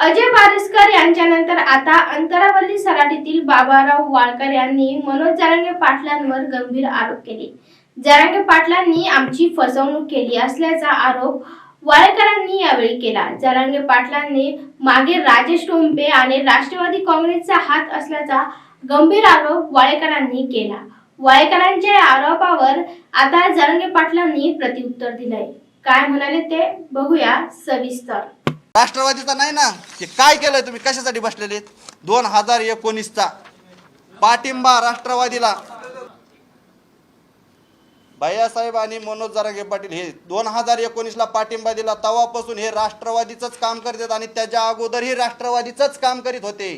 अजय बारसकर यांच्यानंतर आता अंतरावली सराटीतील बाबाराव वाळकर यांनी मनोज जारंगे पाटलांवर गंभीर आरोप केले. जारंगे पाटलांनी आमची फसवणूक केली असल्याचा आरोप वाळकरांनी यावेळी केला. जारंगे पाटलांनी मागे राजेश टोंपे आणि राष्ट्रवादी काँग्रेसचा हात असल्याचा गंभीर आरोप वाळेकरांनी केला. वाळेकरांच्या या आरोपावर आता जारंगे पाटलांनी प्रत्युत्तर दिलंय. काय म्हणाले ते? बघूया सविस्तर. राष्ट्रवादीचा नाही ना? हे काय केलंय तुम्ही? कशासाठी बसलेले दोन हजार एकोणीसचा पाठिंबा राष्ट्रवादीला. भैयासाहेब आणि मनोज जरांगे पाटील हे दोन हजार एकोणीसला पाठिंबा दिला. तवापासून हे राष्ट्रवादीचंच काम करतात आणि त्याच्या अगोदरही राष्ट्रवादीचंच काम करीत होते.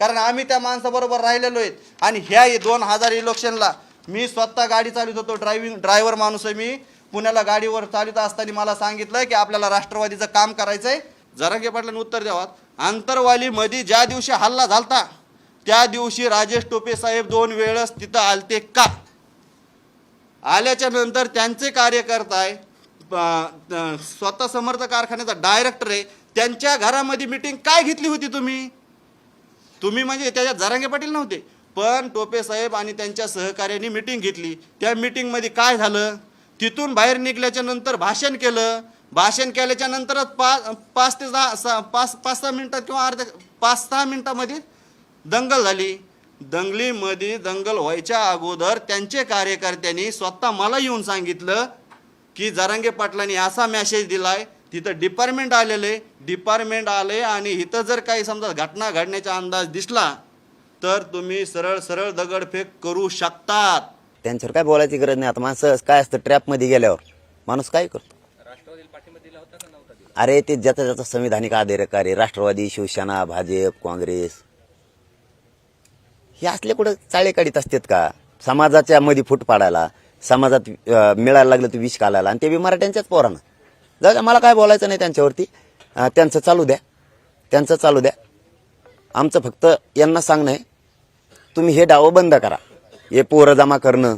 कारण आम्ही त्या माणसाबरोबर राहिलेलो आहेत. आणि ह्या दोन हजार इलेक्शनला मी स्वतः गाडी चालवत होतो. ड्रायव्हिंग ड्रायव्हर माणूस आहे मी. पुण्याला गाडीवर चालवित असताना मला सांगितलं की आपल्याला राष्ट्रवादीचं काम करायचं आहे जरांगे पाटलांनी उत्तर द्यावात आंतरवालीमध्ये ज्या दिवशी हल्ला झालता त्या दिवशी राजेश टोपे साहेब दोन वेळेस तिथं आलते का? आल्याच्यानंतर त्यांचे कार्यकर्ता आहे प- स्वतः समर्थ कारखान्याचा डायरेक्टर आहे. त्यांच्या घरामध्ये मिटिंग काय घेतली होती तुम्ही? तुम्ही म्हणजे त्याच्यात जरांगे पाटील नव्हते. पण टोपे साहेब आणि त्यांच्या सहकार्याने मिटिंग घेतली. त्या मिटिंगमध्ये काय झालं? तिथून बाहेर निघल्याच्या नंतर भाषण केलं. भाषण केल्याच्या नंतरच पाच पाच ते दहा सहा पाच पाच सहा मिनटात किंवा अर्ध्या पाच सहा मिनटामध्ये दंगल झाली. दंगलीमध्ये दंगल व्हायच्या अगोदर त्यांचे कार्यकर्त्यांनी स्वतः मला येऊन सांगितलं की जरांगे पाटलांनी असा मेसेज दिलाय तिथं डिपार्टमेंट आलेलं आहे डिपार्टमेंट आले आणि इथं जर काही समजा घटना घडण्याचा अंदाज दिसला तर तुम्ही सरळ सरळ दगडफेक करू शकतात. त्यांच्यावर काय बोलायची गरज नाही. आता माणसं काय असतं ट्रॅपमध्ये गेल्यावर? माणूस काय करतो? अरे ते ज्याचा ज्याचा संविधानिक अधिकार राष्ट्रवादी शिवसेना भाजप काँग्रेस. हे असले कुठं चाळे काढीत असतात का? समाजाच्या मध्ये फूट पाडायला समाजात मिळायला लागलं तर विष कालायला आणि ते बी मराठ्यांच्याच पोरानं. जाऊ मला काय बोलायचं नाही त्यांच्यावरती. त्यांचं चालू द्या. त्यांचं चालू द्या. आमचं फक्त यांना सांगणं आहे तुम्ही हे डावं बंद करा. हे पोरं जमा करणं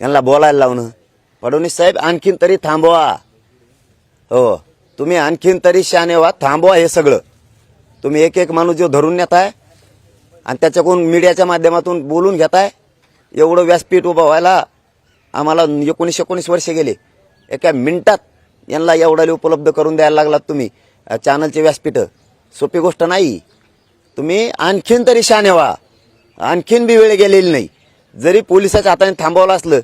यांना बोलायला लावणं. फडणवीस साहेब आणखीन तरी थांबवा. हो. तुम्ही आणखीन तरी शहाणे व्हा थांबवा हे सगळं. तुम्ही एक एक माणूस जो धरून नेताय आणि त्याच्याकडून मीडियाच्या माध्यमातून बोलून घेताय एवढं व्यासपीठ उभं व्हायला आम्हाला एकोणीस एकोणीस वर्षे गेले. एका मिनिटात यांना एवढ्याला उपलब्ध करून द्यायला लागलात तुम्ही. चॅनलचे व्यासपीठं. सोपी गोष्ट नाही. तुम्ही आणखीन तरी शहाणे व्हा. आणखीन बी वेळ गेलेली नाही. जरी पोलिसाच्या हाताने थांबवलं असलं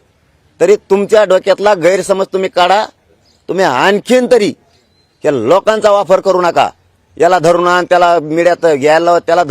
तरी तुमच्या डोक्यातला गैरसमज तुम्ही काढा. तुम्ही आणखीन तरी या लोकांचा वापर करू नका. याला धरून आण त्याला मीडियात घ्यायला त्याला धरून